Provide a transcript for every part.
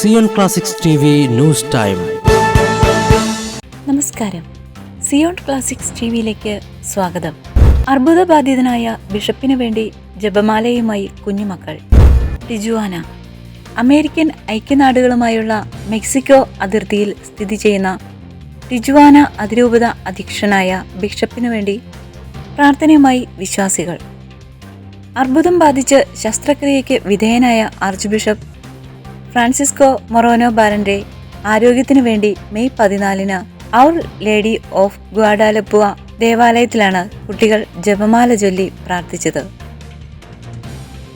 Zion classics T V news time. നമസ്കാരം. Zion classics T വിയിലേക്ക് സ്വാഗതം. അർബുദബാധിതനായ ബിഷപ്പിനു വേണ്ടി ജപമാലയുമായി കുഞ്ഞുമക്കൾ. ടിജുവാന അമേരിക്കൻ ഐക്യനാടുകളുമായുള്ള മെക്സിക്കോ അതിർത്തിയിൽ സ്ഥിതി ചെയ്യുന്ന ടിജുവാന അതിരൂപത അധ്യക്ഷനായ ബിഷപ്പിനു വേണ്ടി പ്രാർത്ഥനയുമായി വിശ്വാസികൾ. അർബുദം ബാധിച്ച് ശസ്ത്രക്രിയയ്ക്ക് വിധേയനായ ആർച്ച് ബിഷപ്പ് ഫ്രാൻസിസ്കോ മൊറോനോ ബാരന്റെ ആരോഗ്യത്തിനു വേണ്ടി മെയ് പതിനാലിന് ഔർ ലേഡി ഓഫ് ഗ്വാഡാലപ്പുവ ദേവാലയത്തിലാണ് കുട്ടികൾ ജപമാല ചൊല്ലി പ്രാർത്ഥിച്ചത്.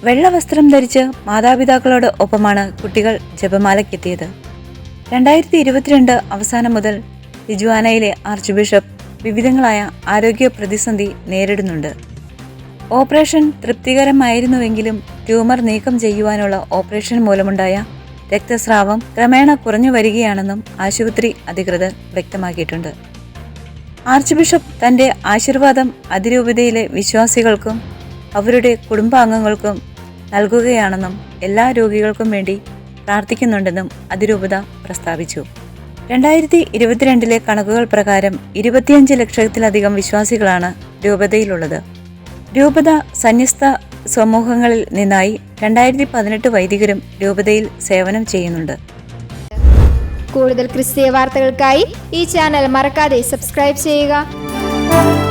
വെള്ള വസ്ത്രം ധരിച്ച് മാതാപിതാക്കളോട് ഒപ്പമാണ് കുട്ടികൾ ജപമാലയ്ക്കെത്തിയത്. രണ്ടായിരത്തി ഇരുപത്തിരണ്ട് അവസാനം മുതൽ ലിജുവാനയിലെ ആർച്ച് ബിഷപ്പ് വിവിധങ്ങളായ ആരോഗ്യ പ്രതിസന്ധി നേരിടുന്നുണ്ട്. ഓപ്പറേഷൻ തൃപ്തികരമായിരുന്നുവെങ്കിലും ട്യൂമർ നീക്കം ചെയ്യുവാനുള്ള ഓപ്പറേഷൻ മൂലമുണ്ടായ രക്തസ്രാവം ക്രമേണ കുറഞ്ഞു വരികയാണെന്നും ആശുപത്രി അധികൃതർ വ്യക്തമാക്കിയിട്ടുണ്ട്. ആർച്ച് ബിഷപ്പ് തന്റെ ആശീർവാദം അതിരൂപതയിലെ വിശ്വാസികൾക്കും അവരുടെ കുടുംബാംഗങ്ങൾക്കും നൽകുകയാണെന്നും എല്ലാ രോഗികൾക്കും വേണ്ടി പ്രാർത്ഥിക്കുന്നുണ്ടെന്നും അതിരൂപത പ്രസ്താവിച്ചു. രണ്ടായിരത്തി ഇരുപത്തിരണ്ടിലെ കണക്കുകൾ പ്രകാരം ഇരുപത്തിയഞ്ച് ലക്ഷത്തിലധികം വിശ്വാസികളാണ് രൂപതയിലുള്ളത്. രൂപത സന്യസ്ത സമൂഹങ്ങളിൽ നിന്നായി രണ്ടായിരത്തി പതിനെട്ട് വൈദികരും രൂപതയിൽ സേവനം ചെയ്യുന്നുണ്ട്. കൂടുതൽ ക്രിസ്തീയ വാർത്തകൾക്കായി ഈ ചാനൽ മറക്കാതെ സബ്സ്ക്രൈബ് ചെയ്യുക.